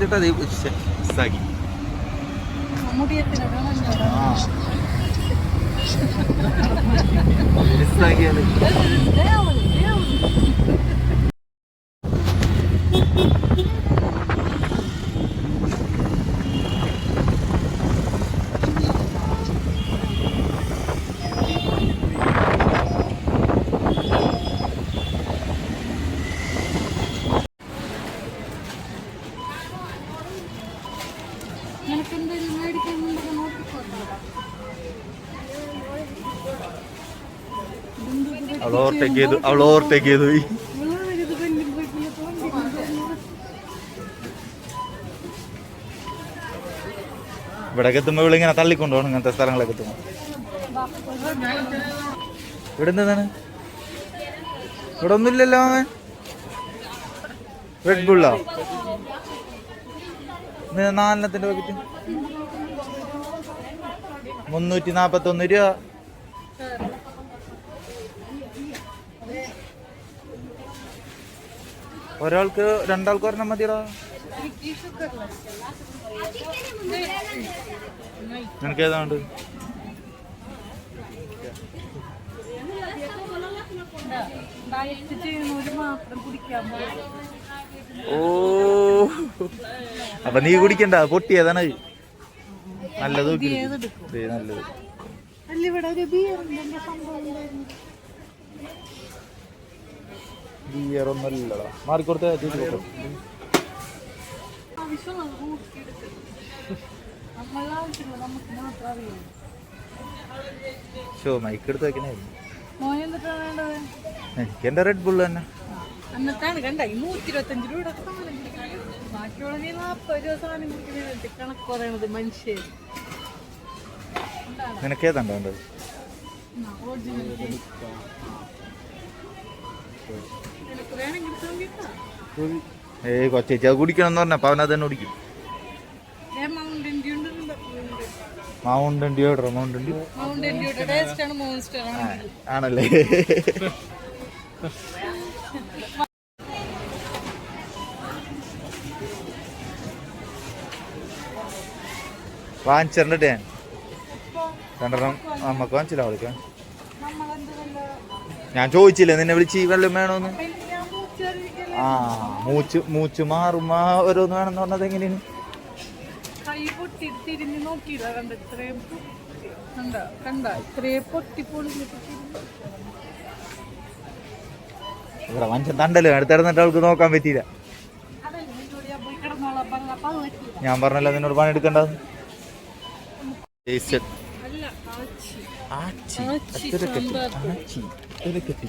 যেটা সাগি সাগি അവൾ ഓവർടേക്ക് ചെയ്തു അവൾ ഇവിടെ എത്തുമ്പോൾ ഇവളിങ്ങനെ തള്ളിക്കൊണ്ടു പോകണം ഇങ്ങനത്തെ സ്ഥലങ്ങളൊക്കെ എത്തുമ്പോൾ ഇവിടെ എന്താണ് ഇവിടെ ഒന്നുമില്ലല്ലോ റെഡ് ബുള്ളോ ഇത് നാലെണ്ണത്തിന്റെ പാക്കറ്റ് മുന്നൂറ്റി നാപ്പത്തി ഒന്ന് രൂപ. ഒരാൾക്ക് രണ്ടാൾക്ക് ഒരെണ്ണം മതിയടാ. നിനക്ക് ഏതാണ്ട് ഓ. അപ്പൊ നീ കുടിക്കണ്ട പൊട്ടിയതാണ് നല്ലത് നല്ലത്. അല്ല ഇവിടെ ഒരു എന്തെങ്കിലും സംഭവം ഉണ്ടായിരുന്നു മാറിക്കൊടുത്ത നമുക്ക് മാത്രം അറിയാം. ഷോ മൈക്ക് എടുത്ത് വെക്കണായിരുന്നു എനിക്ക് എന്റെ റെഡ് ബുള്ള് തന്നെ. എന്നിട്ടാണ് കണ്ട? നൂറ്റി ഇരുപത്തഞ്ച് രൂപയുടെ ബാക്കിയുള്ള നീ നാൽപ്പത് രൂപ സാധനം കുടിക്കുന്നത് കണക്ക് പറയണത് മനുഷ്യൻ. നിനക്ക് ഏതാണ്ട് വേണ്ടത്? ഒറിജിനൽ ഏയ് കൊച്ചേച്ചി അത് കുടിക്കണം എന്ന് പറഞ്ഞപ്പോൾ അവൻ അത് തന്നെ കുടിക്കും. മൗണ്ടൻ ഡ്യൂ മൗണ്ടൻ മോൺസ്റ്റർ ആണല്ലേ? വാങ്ങിച്ചിട്ടുണ്ട് ഞാൻ. രണ്ടെണ്ണം നമ്മക്ക് വാങ്ങിച്ചില്ല അവൾക്ക്. ഞാൻ ചോദിച്ചില്ലേ നിന്നെ വിളിച്ച് വെള്ളം വേണോന്ന്? ആ മൂച്ച് മൂച്ച് മാറുമാ ഓരോന്ന് വേണമെന്ന് പറഞ്ഞത് എങ്ങനെയാണ്? കൈ പൊട്ടി തിരിഞ്ഞ് നോക്കിയില്ല. കണ്ട? ഇത്രയും കണ്ട? കണ്ട? ഇത്രയും പൊട്ടി പൊളിഞ്ഞിട്ട് തിരിഞ്ഞ്. ഇവിടെ മനുഷ്യൻ തണ്ടല്ലോ? അടുത്തിടന്നിട്ട് അവൾക്ക് നോക്കാൻ പറ്റിയില്ല. ഞാൻ പറഞ്ഞല്ലോ നിന്നോട് പണി എടുക്കണ്ടത്. ആച്ചി. ആച്ചി. ആച്ചി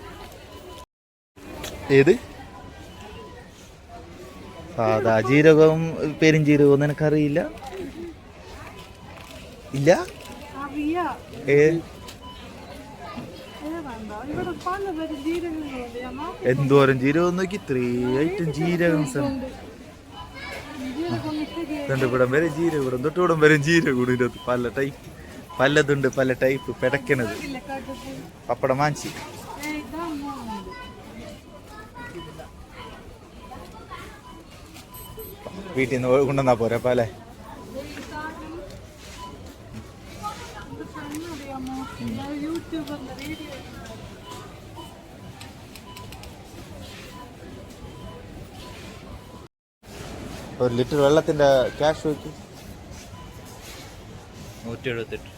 ഏത്? സാധാ ജീരകവും പെരുംജീരകവും നിനക്കറിയില്ല ഇല്ല? ഏ? എന്തോരം ജീരകം? നോക്കി ത്രീ ഐറ്റം ജീരകം ഇവിടം വരെ ജീരകൂടും ഇവിടം തൊട്ട് ഇവിടം വരെ ജീരകൂടും കൂടി ഇതിനകത്ത്. പല ടൈപ്പ് പലതുണ്ട് പല ടൈപ്പ് പെടക്കണത്. പപ്പടം വാങ്ങിച്ച്. വീട്ടിൽ നിന്ന് കൊണ്ടുവന്നാ പോരെ അപ്പം ഒരു ലിറ്റർ വെള്ളത്തിന്റെ ക്യാഷ് വെക്ക്. നൂറ്റി എഴുപത്തെട്ട്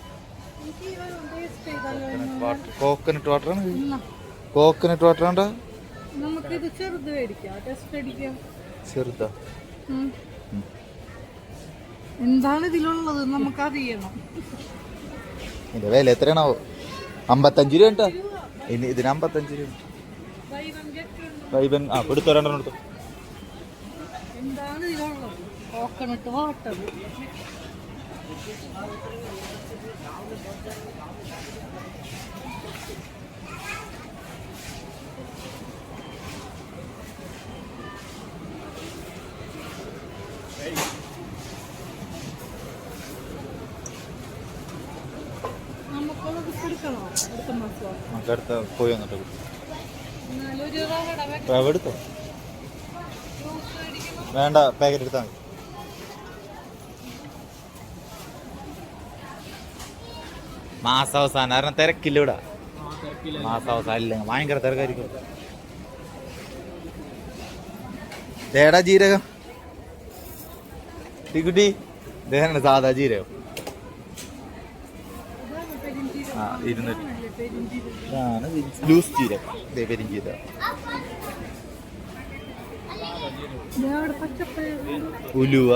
കോക്കനട്ട് വാട്ടർ ആണ് കോക്കനട്ട് വാട്ടർ ആണ്ടാ ചെറുതാ ചെറുത്. എന്താണ് ഇതിലുള്ളത്? നമുക്ക് അറിയണം ഇതിന്റെ വില എത്രയാണാവോ? അമ്പത്തഞ്ച് രൂപ കേട്ടോ. ഇനി ഇതിന് അമ്പത്തഞ്ച് രൂപ. ആ എടുത്തോ രണ്ടെണ്ണം എടുത്തോ. എന്താണ് ഇതിലുള്ളത്? കോക്കനട്ട് വാട്ടർ നമുക്കുള്ളത് കൊടുക്കണോ അടുത്ത മാസം നമുക്ക് അടുത്ത പോയി വന്നിട്ട് റവ എടുത്തോ? വേണ്ട പാക്കറ്റ് എടുത്താൽ മതി. മാസാവസാനം. കാരണം തിരക്കില്ല ഇവിടെ. മാസാവസാനം ഇല്ല ഭയങ്കര തിരക്കായിരിക്കും. തേടാ ജീരകം. ടിക്കുട്ടി ഇദ്ദേഹം സാധാ ജീരകം. ഇരുന്നൂറ്റി ഇതാണ് ലൂസ് ജീരകം ഉലുവ.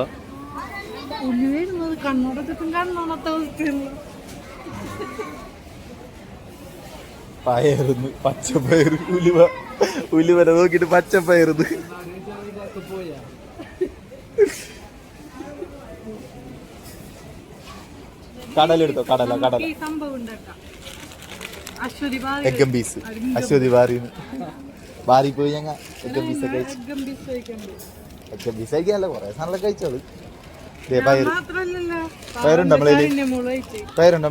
ഉലുവേരുന്നത് കണ്ണോടത്തും കണ്ണോണത്തെ അവസ്ഥയുള്ളൂ പയറുന്ന് പച്ചപ്പയർ ഉലുവ. ഉലുവനെ നോക്കിട്ട് പച്ചപ്പയറുന്ന് കടലെടുത്തോ? കടല കടല. എഗ്ഗം പീസ് അശ്വതി ബാറിന്ന് ബാറി പോയി ഞങ്ങൾ എഗ്ഗം പീസ് കഴിച്ചു. എഗ്ഗം പീസ് കഴിക്കണ്ടേ കഴിക്കാനല്ല കുറെ സാധനങ്ങളൊക്കെ കഴിച്ചത്. ദേ പയർ പയറുണ്ട് പയറുണ്ട്.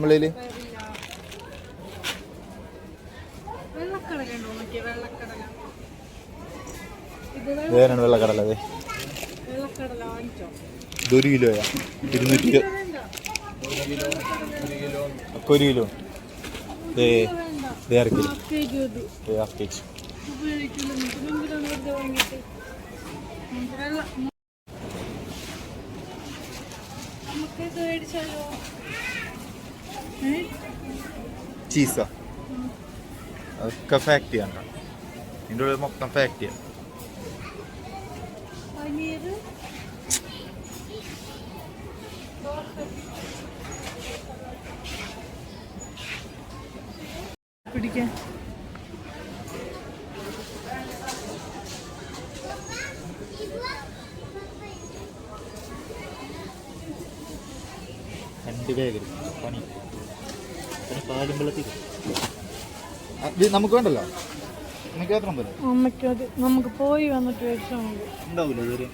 വെള്ളക്കടല ഇത് വേറാണ് അതെ ഇതൊരു കിലോയാ. ഇരുന്നൂറ്റി ഒരു കിലോ ദേ വേണ്ട ദേ അര കിലോ. Half K G? ചീസ. ഒക്കെ ഫാക്ടറിയാണ് ഇതിന്റെ ഉള്ളിൽ മൊത്തം ഫാക്ടറിയാണ് പനീർ പിടിക്കാൻ. രണ്ട് ബാഗ് പണി. പണി പാലും വെള്ളത്തിൽ നമുക്ക് വേണ്ടല്ലോ? മാത്രം പോലെ അമ്മയ്ക്ക് അത് നമുക്ക് പോയി വന്നിട്ട് ഉണ്ടാവില്ല ഇതുവരെ.